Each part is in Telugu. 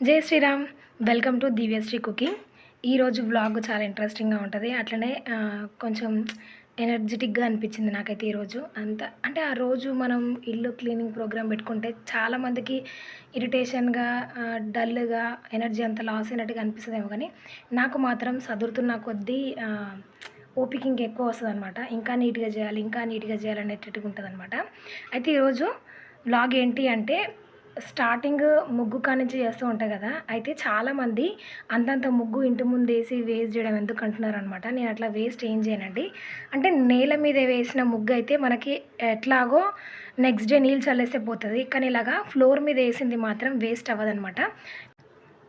జై Sriram. Welcome to Divyasri cooking ఈరోజు వ్లాగ్ చాలా ఇంట్రెస్టింగ్గా ఉంటుంది. అట్లనే కొంచెం ఎనర్జెటిక్గా అనిపించింది నాకైతే ఈరోజు అంత అంటే ఆ రోజు మనం ఇల్లు క్లీనింగ్ ప్రోగ్రామ్ పెట్టుకుంటే చాలామందికి ఇరిటేషన్గా డల్గా ఎనర్జీ అంత లాస్ అయినట్టుగా అనిపిస్తుందేమో కానీ నాకు మాత్రం సదురుతున్న కొద్దీ ఓపిక ఇంకా ఎక్కువ వస్తుంది అనమాట ఇంకా నీట్గా చేయాలి ఇంకా నీట్గా చేయాలి అనేటట్టుగా ఉంటుంది అనమాట అయితే ఈరోజు వ్లాగ్ ఏంటి అంటే స్టార్టింగ్ ముగ్గు కానించి చేస్తూ ఉంటాయి కదా అయితే చాలామంది అంతంత ముగ్గు ఇంటి ముందు వేసి వేస్ట్ చేయడం ఎందుకు అంటున్నారు అనమాట నేను అట్లా వేస్ట్ ఏం చేయనండి. అంటే నేల మీద వేసిన ముగ్గు అయితే మనకి ఎట్లాగో నెక్స్ట్ డే నీళ్ళు చల్లేస్తే పోతుంది కానీ ఇలాగా ఫ్లోర్ మీద వేసింది మాత్రం వేస్ట్ అవ్వదనమాట.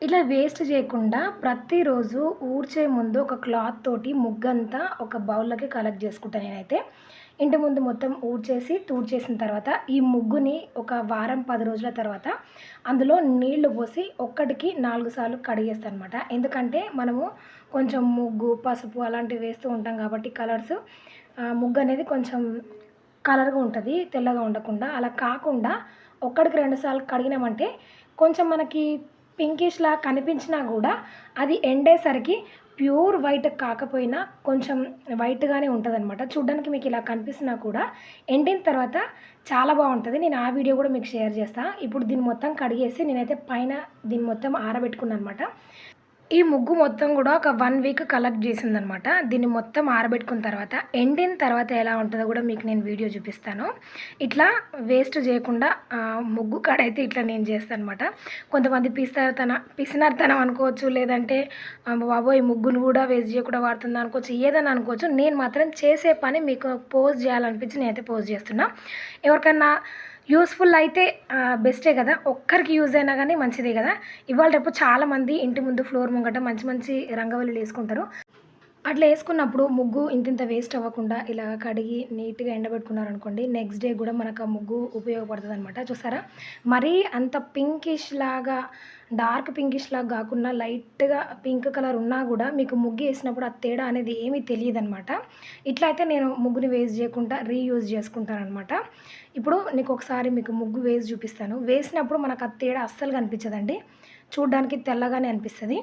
ఇలా వేస్ట్ చేయకుండా ప్రతిరోజు ఊడ్చే ముందు ఒక క్లాత్ తోటి ముగ్గంతా ఒక బౌల్లోకి కలెక్ట్ చేసుకుంటాను నేనైతే. ఇంటి ముందు మొత్తం ఊడ్చేసి తూడ్చేసిన తర్వాత ఈ ముగ్గుని ఒక వారం పది రోజుల తర్వాత అందులో నీళ్ళు పోసి ఒక్కటికి నాలుగు సార్లు కడిగేస్తాను అనమాట ఎందుకంటే మనము కొంచెం ముగ్గు పసుపు అలాంటివి వేస్తూ ఉంటాం కాబట్టి కలర్స్ ముగ్గు అనేది కొంచెం కలర్గా ఉంటుంది తెల్లగా ఉండకుండా. అలా కాకుండా ఒక్కడికి రెండు సార్లు కడిగినామంటే కొంచెం మనకి పింకిష్లా కనిపించినా కూడా అది ఎండేసరికి ప్యూర్ వైట్ కాకపోయినా కొంచెం వైట్గానే ఉంటుంది అనమాట చూడ్డానికి మీకు ఇలా కనిపిస్తున్నా కూడా ఎండిన తర్వాత చాలా బాగుంటుంది. నేను ఆ వీడియో కూడా మీకు షేర్ చేస్తాను ఇప్పుడు దీన్ని మొత్తం కడిగేసి నేనైతే పైన దీన్ని మొత్తం ఆరబెట్టుకున్నాను అనమాట ఈ ముగ్గు మొత్తం కూడా ఒక వన్ వీక్ కలెక్ట్ చేసిందనమాట. దీన్ని మొత్తం ఆరబెట్టుకున్న తర్వాత ఎండిన తర్వాత ఎలా ఉంటుందో కూడా మీకు నేను వీడియో చూపిస్తాను. ఇట్లా వేస్ట్ చేయకుండా ముగ్గు కాడ అయితే ఇట్లా నేను చేస్తాను అనమాట కొంతమంది పిస్తారతన పిసినర్తనం అనుకోవచ్చు లేదంటే బాబో బాబోయ్ ఈ ముగ్గును కూడా వేస్ట్ చేయకుండా వాడుతుంది అనుకోవచ్చు ఏదని అనుకోవచ్చు. నేను మాత్రం చేసే పని మీకు పోస్ట్ చేయాలనిపించి నేనైతే పోస్ట్ చేస్తున్నా. ఎవరికన్నా యూస్ఫుల్ అయితే బెస్టే కదా. ఒక్కరికి యూజ్ అయినా కానీ మంచిదే కదా. ఇవాళ రేపు చాలామంది ఇంటి ముందు ఫ్లోర్ ముంగట మంచి మంచి రంగవల్లులు వేసుకుంటారు. అట్లా వేసుకున్నప్పుడు ముగ్గు ఇంతింత వేస్ట్ అవ్వకుండా ఇలా కడిగి నీట్గా ఎండబెట్టుకున్నారు అనుకోండి నెక్స్ట్ డే కూడా మనకు ఆ ముగ్గు ఉపయోగపడుతుంది అనమాట చూసారా? మరీ అంత పింకిష్ లాగా డార్క్ పింకిష్ లాగా కాకుండా లైట్గా పింక్ కలర్ ఉన్నా కూడా మీకు ముగ్గు వేసినప్పుడు ఆ తేడా అనేది ఏమీ తెలియదు అనమాట ఇట్లా అయితే నేను ముగ్గుని వేస్ట్ చేయకుండా రీయూజ్ చేసుకుంటాను అనమాట ఇప్పుడు నీకు ఒకసారి మీకు ముగ్గు వేసి చూపిస్తాను. వేసినప్పుడు మనకు ఆ తేడా అస్సలు కనిపించదండి. చూడ్డానికి తెల్లగానే అనిపిస్తుంది.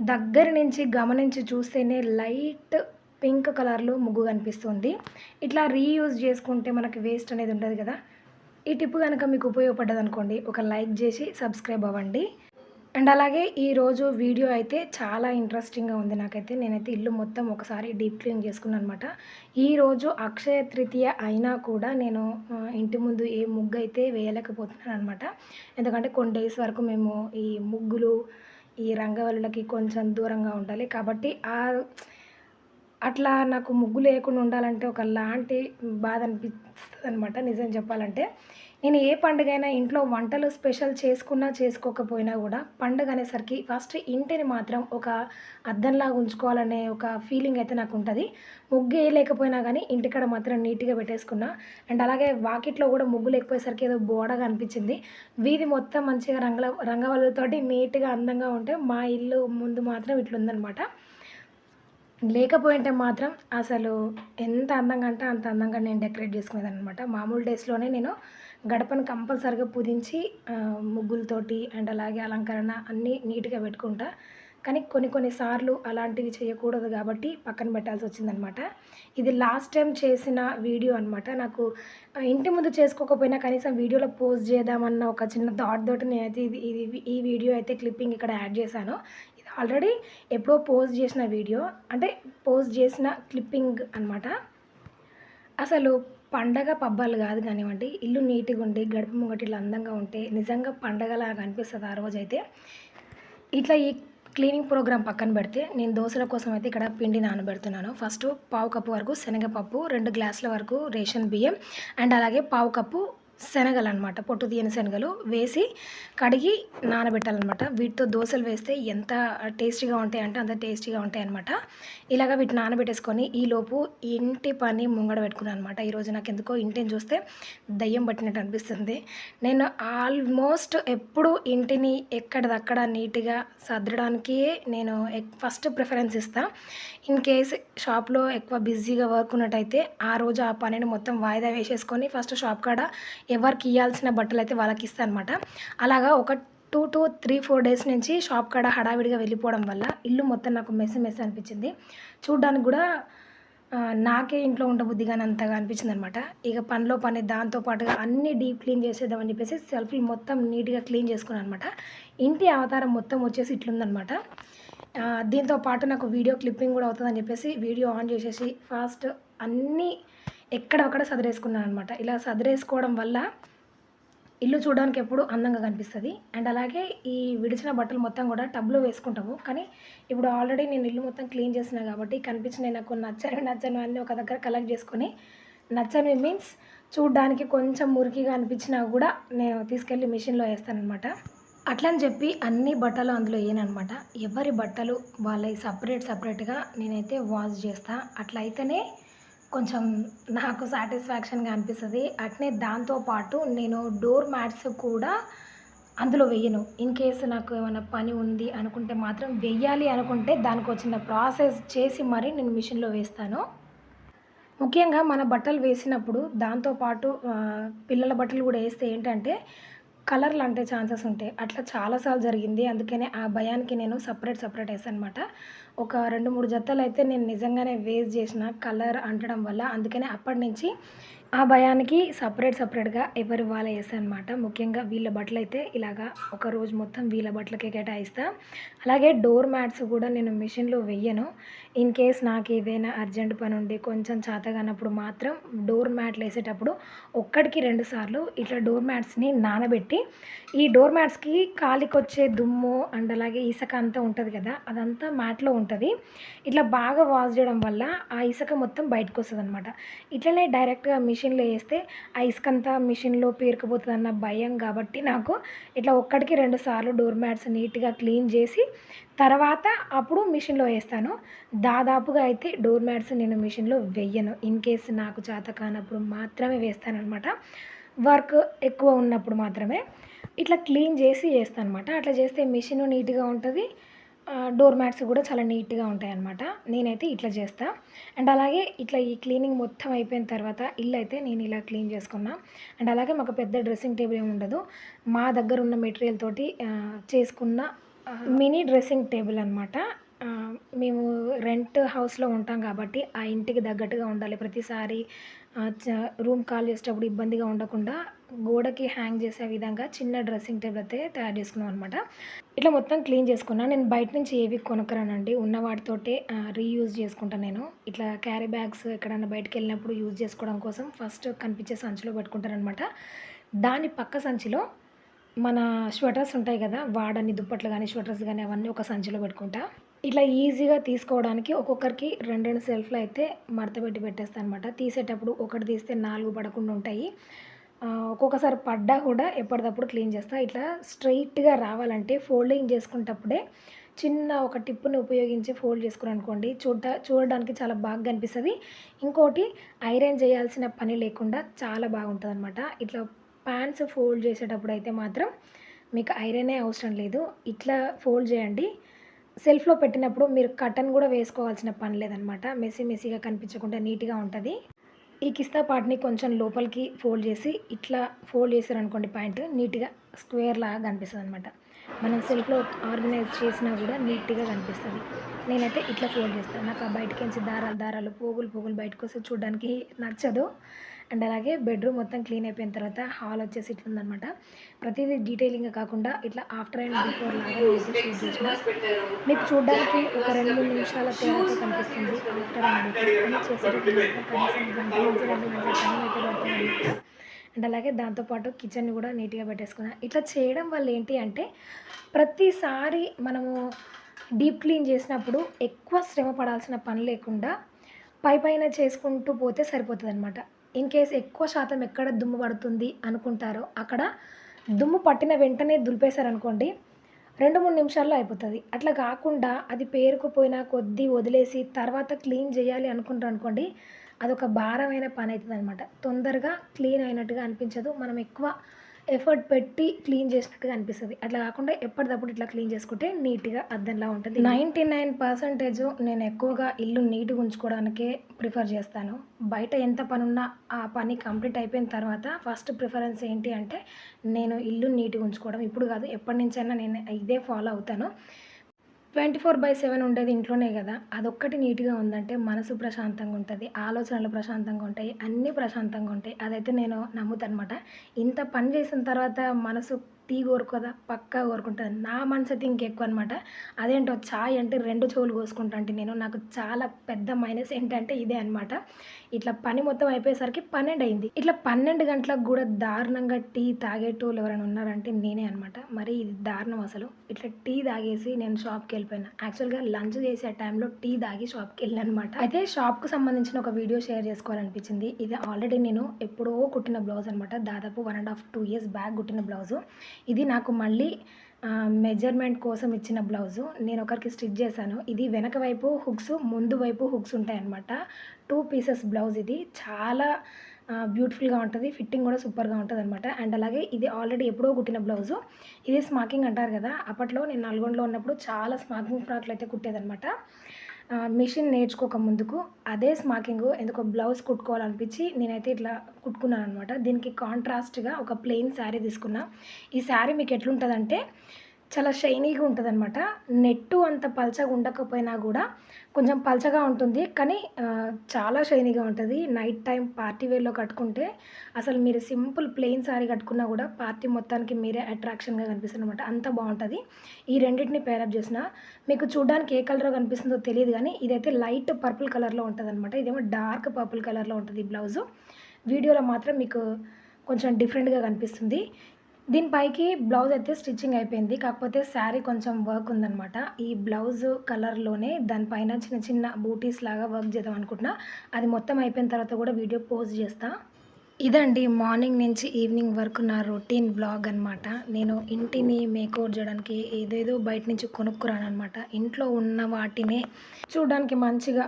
దగ్గర నుంచి గమనించి చూస్తేనే లైట్ పింక్ కలర్లో ముగ్గు కనిపిస్తుంది. ఇట్లా రీయూజ్ చేసుకుంటే మనకి వేస్ట్ అనేది ఉండదు కదా. ఈ టిప్ కనుక మీకు ఉపయోగపడ్డది అనుకోండి ఒక లైక్ చేసి సబ్స్క్రైబ్ అవ్వండి. అండ్ అలాగే ఈరోజు వీడియో అయితే చాలా ఇంట్రెస్టింగ్గా ఉంది నాకైతే. నేనైతే ఇల్లు మొత్తం ఒకసారి డీప్ క్లీన్ చేసుకున్నాను అనమాట ఈరోజు అక్షయ తృతీయ అయినా కూడా నేను ఇంటి ముందు ఏ ముగ్గు అయితే వేయలేకపోతున్నాను అనమాట ఎందుకంటే కొన్ని డేస్ వరకు మేము ఈ ముగ్గులు ఈ రంగవల్లులకి కొంచెం దూరంగా ఉండాలి. కాబట్టి ఆ అట్లా నాకు ముగ్గు లేకుండా ఉండాలంటే ఒక లాంటి బాధ అనిపిస్తుంది అనమాట నిజం చెప్పాలంటే. నేను ఏ పండుగ అయినా ఇంట్లో వంటలు స్పెషల్ చేసుకున్నా చేసుకోకపోయినా కూడా పండుగ అనేసరికి ఫస్ట్ ఇంటిని మాత్రం ఒక అద్దంలాగా ఉంచుకోవాలనే ఒక ఫీలింగ్ అయితే నాకు ఉంటుంది ముగ్గు వేయలేకపోయినా కానీ ఇంటికాడ మాత్రం నీట్గా పెట్టేసుకున్నా. అండ్ అలాగే వాకిట్లో కూడా ముగ్గు లేకపోయేసరికి ఏదో బోడగా అనిపించింది. వీధి మొత్తం మంచిగా రంగుల రంగవల్లుతోటి నీట్గా అందంగా ఉంటే మా ఇల్లు ముందు మాత్రం ఇట్లుందనమాట లేకపోయింటే మాత్రం అసలు ఎంత అందంగా అంటే అంత అందంగా నేను డెకరేట్ చేసుకునేదాన్ని అనమాట మామూలు డేస్లోనే నేను గడపను కంపల్సరిగా పుదించి ముగ్గులతోటి అండ్ అలాగే అలంకరణ అన్నీ నీట్గా పెట్టుకుంటా. కానీ కొన్ని కొన్నిసార్లు అలాంటివి చేయకూడదు కాబట్టి పక్కన పెట్టాల్సి వచ్చిందనమాట ఇది లాస్ట్ టైం చేసిన వీడియో అనమాట నాకు ఇంటి ముందు చేసుకోకపోయినా కనీసం వీడియోలో పోస్ట్ చేద్దామన్న ఒక చిన్న థాట్ తోటి నేనైతే ఇది ఇది ఈ వీడియో అయితే క్లిప్పింగ్ ఇక్కడ యాడ్ చేశాను. ఆల్రెడీ ఎప్పుడో పోస్ట్ చేసిన వీడియో అంటే పోస్ట్ చేసిన క్లిప్పింగ్ అనమాట అసలు పండగ పబ్బాలు కాదు కానివ్వండి ఇల్లు నీట్గా ఉండి గడప ముంగటి ఇట్లా అందంగా ఉంటే నిజంగా పండగలాగా అనిపిస్తుంది ఆ రోజైతే. ఇట్లా ఈ క్లీనింగ్ ప్రోగ్రామ్ పక్కన పెడితే నేను దోశల కోసం అయితే ఇక్కడ పిండి నానబెడుతున్నాను. ఫస్ట్ పావు కప్పు వరకు శనగపప్పు రెండు గ్లాసుల వరకు రేషన్ బియ్యం అండ్ అలాగే పావు కప్పు శనగలు అనమాట పొట్టు తీయని శనగలు వేసి కడిగి నానబెట్టాలన్నమాట వీటితో దోశలు వేస్తే ఎంత టేస్టీగా ఉంటాయి అంటే అంత టేస్టీగా ఉంటాయి అనమాట ఇలాగ వీటిని నానబెట్టేసుకొని ఈలోపు ఇంటి పని ముంగడ పెట్టుకున్నాను అనమాట ఈరోజు నాకు ఎందుకో ఇంటిని చూస్తే దయ్యం పట్టినట్టు అనిపిస్తుంది. నేను ఆల్మోస్ట్ ఎప్పుడు ఇంటిని ఎక్కడిదక్కడ నీట్గా సర్దడానికి నేను ఫస్ట్ ప్రిఫరెన్స్ ఇస్తాను ఇన్ కేస్ షాప్లో ఎక్కువ బిజీగా వర్క్ ఉన్నట్టయితే ఆ రోజు ఆ పనిని మొత్తం వాయిదా వేసేసుకొని ఫస్ట్ షాప్ కాడ ఎవరికి ఇవ్వాల్సిన బట్టలు అయితే వాళ్ళకి ఇస్తాను అనమాట అలాగా ఒక two to three four days నుంచి షాప్ కాడ హడావిడిగా వెళ్ళిపోవడం వల్ల ఇల్లు మొత్తం నాకు మెస్ మెస్ అనిపించింది. చూడ్డానికి కూడా నాకే ఇంట్లో ఉండబుద్ధి కానీ అంతగా అనిపించింది అనమాట ఇక పనిలో పని దాంతో పాటుగా అన్ని డీప్ క్లీన్ చేసేద్దామని చెప్పేసి సెల్ఫ్లు మొత్తం నీట్గా క్లీన్ చేసుకున్నాను అనమాట ఇంటి అవతారం మొత్తం వచ్చేసి ఇట్లుందనమాట దీంతో పాటు నాకు వీడియో క్లిప్పింగ్ కూడా అవుతుందని చెప్పేసి వీడియో ఆన్ చేసేసి ఫాస్ట్ అన్నీ ఎక్కడొక్కడ సదిరేసుకున్నాను అనమాట ఇలా సదిరేసుకోవడం వల్ల ఇల్లు చూడడానికి ఎప్పుడు అందంగా కనిపిస్తుంది. అండ్ అలాగే ఈ విడిచిన బట్టలు మొత్తం కూడా టబ్లో వేసుకుంటాము. కానీ ఇప్పుడు ఆల్రెడీ నేను ఇల్లు మొత్తం క్లీన్ చేసిన కాబట్టి కనిపించిన నాకు నచ్చని నచ్చని అన్నీ ఒక దగ్గర కలెక్ట్ చేసుకొని నచ్చని మీన్స్ చూడడానికి కొంచెం మురికిగా అనిపించినా కూడా నేను తీసుకెళ్ళి మిషన్లో వేస్తానమాట అట్లని చెప్పి అన్ని బట్టలు అందులో వేయనమాట ఎవరి బట్టలు వాళ్ళవి సపరేట్ సపరేట్గా నేనైతే వాష్ చేస్తాను అట్లయితేనే కొంచెం నాకు సాటిస్ఫాక్షన్గా అనిపిస్తుంది. అట్నే దాంతోపాటు నేను డోర్ మ్యాట్స్ కూడా అందులో వెయ్యను ఇన్ కేసు నాకు ఏమైనా పని ఉంది అనుకుంటే మాత్రం వెయ్యాలి అనుకుంటే దానికి వచ్చిన ప్రాసెస్ చేసి మరీ నేను మిషన్లో వేస్తాను. ముఖ్యంగా మన బట్టలు వేసినప్పుడు దాంతోపాటు పిల్లల బట్టలు కూడా వేస్తే ఏంటంటే కలర్లు అంటే ఛాన్సెస్ ఉంటాయి. అట్లా చాలాసార్లు జరిగింది. అందుకనే ఆ భయానికి నేను సపరేట్ సపరేట్ వేసాను అనమాట ఒక రెండు మూడు జతలు అయితే నేను నిజంగానే వేస్ట్ చేసిన కలర్ అంటడం వల్ల. అందుకనే అప్పటి నుంచి ఆ భయానికి సపరేట్ సపరేట్గా ఎవరి వాళ్ళ వేసాను అనమాట ముఖ్యంగా వీళ్ళ బట్టలు అయితే ఇలాగా ఒక రోజు మొత్తం వీళ్ళ బట్టలకే కేటాయిస్తా. అలాగే డోర్ మ్యాట్స్ కూడా నేను మిషన్లో వెయ్యను ఇన్ కేస్ నాకు ఏదైనా అర్జెంట్ పని ఉండి కొంచెం చేతగానప్పుడు మాత్రం డోర్ మ్యాట్లు వేసేటప్పుడు ఒక్కడికి రెండు సార్లు ఇట్లా డోర్ మ్యాట్స్ని నానబెట్టి ఈ డోర్ మ్యాట్స్కి కాలికి వచ్చే దుమ్ము అండ్ అలాగే ఇసుక అంతా ఉంటుంది కదా అదంతా మ్యాట్లో ఉంటుంది. ఇట్లా బాగా వాష్ చేయడం వల్ల ఆ ఇసుక మొత్తం బయటకు వస్తుంది అనమాట ఇట్లనే డైరెక్ట్గా మిషన్లో వేస్తే ఆ ఇసుక అంతా మిషన్లో పేరుకుపోతుంది అన్న భయం కాబట్టి నాకు ఇట్లా ఒక్కడికి రెండు సార్లు డోర్ మ్యాట్స్ నీట్గా క్లీన్ చేసి తర్వాత అప్పుడు మిషన్లో వేస్తాను. దాదాపుగా అయితే డోర్ మ్యాట్స్ నేను మిషన్లో వెయ్యను ఇన్ కేస్ నాకు చేత కానప్పుడు మాత్రమే వేస్తాను అనమాట వర్క్ ఎక్కువ ఉన్నప్పుడు మాత్రమే. ఇట్లా క్లీన్ చేసి చేస్తాను అనమాట అట్లా చేస్తే మిషన్ నీట్గా ఉంటుంది. డోర్ మ్యాట్స్ కూడా చాలా నీట్గా ఉంటాయి అన్నమాట నేనైతే ఇట్లా చేస్తా. అండ్ అలాగే ఇట్లా ఈ క్లీనింగ్ మొత్తం అయిపోయిన తర్వాత ఇల్లు అయితే నేను ఇలా క్లీన్ చేసుకున్నా. అండ్ అలాగే మాకు పెద్ద డ్రెస్సింగ్ టేబుల్ ఏమి ఉండదు. మా దగ్గర ఉన్న మెటీరియల్ తోటి చేసుకున్న మినీ డ్రెస్సింగ్ టేబుల్ అనమాట మేము రెంట్ హౌస్లో ఉంటాం కాబట్టి ఆ ఇంటికి తగ్గట్టుగా ఉండాలి. ప్రతిసారి రూమ్ కాల్ చేసేటప్పుడు ఇబ్బందిగా ఉండకుండా గోడకి హ్యాంగ్ చేసే విధంగా చిన్న డ్రెస్సింగ్ టేబుల్ అయితే తయారు చేసుకున్నాం అనమాట ఇట్లా మొత్తం క్లీన్ చేసుకున్నాను నేను బయట నుంచి ఏవి కొనుక్కరానండి. ఉన్న వాటితోటే రీయూజ్ చేసుకుంటాను నేను. ఇట్లా క్యారీ బ్యాగ్స్ ఎక్కడైనా బయటకు వెళ్ళినప్పుడు యూజ్ చేసుకోవడం కోసం ఫస్ట్ కనిపించే సంచిలో పెట్టుకుంటారనమాట దాని పక్క సంచిలో మన స్వెటర్స్ ఉంటాయి కదా వాడని దుప్పట్లు కానీ స్వెటర్స్ కానీ అవన్నీ ఒక సంచిలో పెట్టుకుంటా. ఇట్లా ఈజీగా తీసుకోవడానికి ఒక్కొక్కరికి రెండు రెండు సెల్ఫ్లు అయితే మడత పెట్టి పెట్టేస్తాను అనమాట తీసేటప్పుడు ఒకటి తీస్తే నాలుగు పడకుండా ఉంటాయి. ఒక్కొక్కసారి పడ్డా కూడా ఎప్పటికప్పుడు క్లీన్ చేస్తా. ఇట్లా స్ట్రైట్గా రావాలంటే ఫోల్డింగ్ చేసుకునేటప్పుడే చిన్న ఒక టిప్పుని ఉపయోగించి ఫోల్డ్ చేసుకుని అనుకోండి చూడ చూడడానికి చాలా బాగా కనిపిస్తుంది. ఇంకోటి ఐరన్ చేయాల్సిన పని లేకుండా చాలా బాగుంటుంది అనమాట ఇట్లా ప్యాంట్స్ ఫోల్డ్ చేసేటప్పుడు అయితే మాత్రం మీకు ఐరనే అవసరం లేదు. ఇట్లా ఫోల్డ్ చేయండి. సెల్ఫ్లో పెట్టినప్పుడు మీరు కటన్ కూడా వేసుకోవాల్సిన పని లేదనమాట. మెస్సీ మెస్సీగా కనిపించకుండా నీట్గా ఉంటుంది. ఈ కిస్తా పార్ట్ని కొంచెం లోపలికి ఫోల్డ్ చేసి ఇట్లా ఫోల్డ్ చేశారనుకోండి ప్యాంట్ నీట్గా స్క్వేర్ లాగా కనిపిస్తుంది అనమాట మనం సెల్ఫ్లో ఆర్గనైజ్ చేసినా కూడా నీట్గా కనిపిస్తుంది. నేనైతే ఇట్లా ఫోల్డ్ చేస్తాను నాకు ఆ బయటకి నుంచి దారాలు దారాలు పోగులు పోగులు బయటకు వస్తే చూడడానికి నచ్చదు. అండ్ అలాగే బెడ్రూమ్ మొత్తం క్లీన్ అయిపోయిన తర్వాత హాల్ వచ్చేసి ఇట్లా ఉందనమాట ప్రతిదీ డీటెయిలింగ్గా కాకుండా ఇట్లా ఆఫ్టర్ అండ్ బిఫోర్ లాగా షూట్ చేసిన. మీకు చూడడానికి ఒక రెండు మూడు నిమిషాల తేడాతో కనిపిస్తుంది. ఆఫ్టర్ అండ్ చేసేటప్పుడు కనీసం గంట నుంచి రెండు గంటల టైం అయితే పడుతుంది అండ్ అలాగే దాంతోపాటు కిచెన్ కూడా నీట్గా పెట్టేసుకున్నా. ఇట్లా చేయడం వల్ల ఏంటి అంటే ప్రతిసారి మనము డీప్ క్లీన్ చేసినప్పుడు ఎక్కువ శ్రమ పడాల్సిన పని లేకుండా పై పైన చేసుకుంటూ పోతే సరిపోతుంది అనమాట ఇన్ కేస్ ఎక్కువ శాతం ఎక్కడ దుమ్ము పడుతుంది అనుకుంటారో అక్కడ దుమ్ము పట్టిన వెంటనే దులిపేశారనుకోండి రెండు మూడు నిమిషాల్లో అయిపోతుంది. అట్లా కాకుండా అది పేరుకుపోయిన కొద్దీ వదిలేసి తర్వాత క్లీన్ చేయాలి అనుకుంటారు అనుకోండి అదొక భారమైన పని అవుతుంది అనమాట తొందరగా క్లీన్ అయినట్టుగా అనిపించదు. మనం ఎక్కువ ఎఫర్ట్ పెట్టి క్లీన్ చేసినట్టుగా అనిపిస్తుంది. అట్లా కాకుండా ఎప్పటికప్పుడు ఇట్లా క్లీన్ చేసుకుంటే నీట్గా అద్దంలా ఉంటుంది. నైంటీ నైన్ పర్సెంటేజ్ నేను ఎక్కువగా ఇల్లు నీట్గా ఉంచుకోవడానికే ప్రిఫర్ చేస్తాను. బయట ఎంత పని ఉన్నా ఆ పని కంప్లీట్ అయిపోయిన తర్వాత ఫస్ట్ ప్రిఫరెన్స్ ఏంటి అంటే నేను ఇల్లు నీట్గా ఉంచుకోవడం. ఇప్పుడు కాదు ఎప్పటి నుంచైనా నేను ఇదే ఫాలో అవుతాను. ట్వంటీ ఫోర్ బై సెవెన్ ఉండేది ఇంట్లోనే కదా. అదొక్కటి నీట్గా ఉందంటే మనసు ప్రశాంతంగా ఉంటుంది ఆలోచనలు ప్రశాంతంగా ఉంటాయి అన్నీ ప్రశాంతంగా ఉంటాయి. అదైతే నేను నమ్ముతాను అనమాట ఇంత పని చేసిన తర్వాత మనసు టీ కోరుకోదా? పక్కా కోరుకుంటుంది నా మనసు అయితే ఇంకెక్కువ అనమాట అదేంటో చాయ్ అంటే రెండు చెవులు కోసుకుంటా అంటే నేను. నాకు చాలా పెద్ద మైనస్ ఏంటంటే ఇదే అనమాట ఇట్లా పని మొత్తం అయిపోయేసరికి పన్నెండు అయింది. ఇట్లా పన్నెండు గంటలకు కూడా దారుణంగా టీ తాగేటోళ్ళు ఎవరైనా ఉన్నారంటే నేనే అనమాట మరి ఇది దారుణం అసలు. ఇట్లా టీ తాగేసి నేను షాప్కి వెళ్ళిపోయినా. యాక్చువల్గా లంచ్ చేసే టైంలో టీ తాగి షాప్కి వెళ్ళాను అనమాట అయితే షాప్కు సంబంధించిన ఒక వీడియో షేర్ చేసుకోవాలనిపించింది. ఇది ఆల్రెడీ నేను ఎప్పుడో కుట్టిన బ్లౌజ్ అనమాట దాదాపు one and half two years back కుట్టిన బ్లౌజు. ఇది నాకు మళ్ళీ మెజర్మెంట్ కోసం ఇచ్చిన బ్లౌజు. నేను ఒకరికి స్టిచ్ చేశాను. ఇది వెనక వైపు హుక్స్ ముందు వైపు హుక్స్ ఉంటాయన్నమాట. టూ పీసెస్ బ్లౌజ్ ఇది. చాలా బ్యూటిఫుల్గా ఉంటుంది. ఫిట్టింగ్ కూడా సూపర్గా ఉంటుంది అనమాట అండ్ అలాగే ఇది ఆల్రెడీ ఎప్పుడో కుట్టిన బ్లౌజు. ఇది స్మాకింగ్ అంటారు కదా. అప్పట్లో నేను నల్గొండలో ఉన్నప్పుడు చాలా స్మాకింగ్ ఫ్రాక్లు అయితే కుట్టేదనమాట మిషన్ నేర్చుకోక ముందుకు అదే స్మాకింగ్ ఎందుకో బ్లౌజ్ కుట్టుకోవాలనిపించి నేనైతే ఇట్లా కుట్టుకున్నాను అనమాట దీనికి కాంట్రాస్ట్గా ఒక ప్లెయిన్ శారీ తీసుకున్నా. ఈ శారీ మీకు ఎట్లుంటుందంటే చాలా షైనీగా ఉంటుంది అనమాట నెట్టు అంత పల్చగా ఉండకపోయినా కూడా కొంచెం పల్చగా ఉంటుంది కానీ చాలా షైనీగా ఉంటుంది. నైట్ టైం పార్టీ వేర్లో కట్టుకుంటే అసలు మీరు సింపుల్ ప్లెయిన్ శారీ కట్టుకున్నా కూడా పార్టీ మొత్తానికి మీరే అట్రాక్షన్గా కనిపిస్తుంది అనమాట అంత బాగుంటుంది. ఈ రెండింటిని పేరప్ చేసిన మీకు చూడడానికి ఏ కలర్ కనిపిస్తుందో తెలియదు కానీ ఇదైతే లైట్ పర్పుల్ కలర్లో ఉంటుంది అనమాట ఇదేమో డార్క్ పర్పుల్ కలర్లో ఉంటుంది ఈ బ్లౌజు. వీడియోలో మాత్రం మీకు కొంచెం డిఫరెంట్గా కనిపిస్తుంది. దీనిపైకి బ్లౌజ్ అయితే స్టిచ్చింగ్ అయిపోయింది. కాకపోతే శారీ కొంచెం వర్క్ ఉందనమాట ఈ బ్లౌజ్ కలర్లోనే దానిపైన చిన్న చిన్న బూటీస్ లాగా వర్క్ చేద్దాం అనుకుంటున్నా. అది మొత్తం అయిపోయిన తర్వాత కూడా వీడియో పోస్ట్ చేస్తాను ఇదండి మార్నింగ్ నుంచి ఈవినింగ్ వరకు నా రొటీన్ బ్లాగ్ అనమాట నేను ఇంటిని మేకౌట్ చేయడానికి ఏదేదో బయట నుంచి కొనుక్కురాను అనమాట ఇంట్లో ఉన్న వాటినే చూడడానికి మంచిగా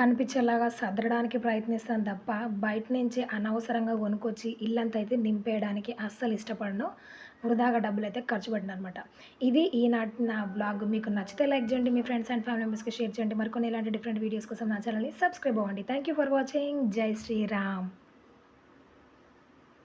కనిపించేలాగా సదరడానికి ప్రయత్నిస్తాను తప్ప బయట నుంచి అనవసరంగా కొనుక్కొచ్చి ఇల్లంతా అయితే నింపేయడానికి అస్సలు ఇష్టపడను. వృధాగా డబ్బులు అయితే ఖర్చు పెట్టిన అనమాట ఇది ఈనాటి నా బ్లాగ్ మీకు నచ్చితే లైక్ చేయండి మీ ఫ్రెండ్స్ అండ్ ఫ్యామిలీ మెంబర్స్కి షేర్ చేయండి. మరికొన్ని ఇలాంటి డిఫరెంట్ వీడియోస్ కోసం నా ఛానల్ని సబ్స్క్రైబ్ అవ్వండి. థ్యాంక్ యూ ఫర్ వాచింగ్ జై శ్రీరామ్.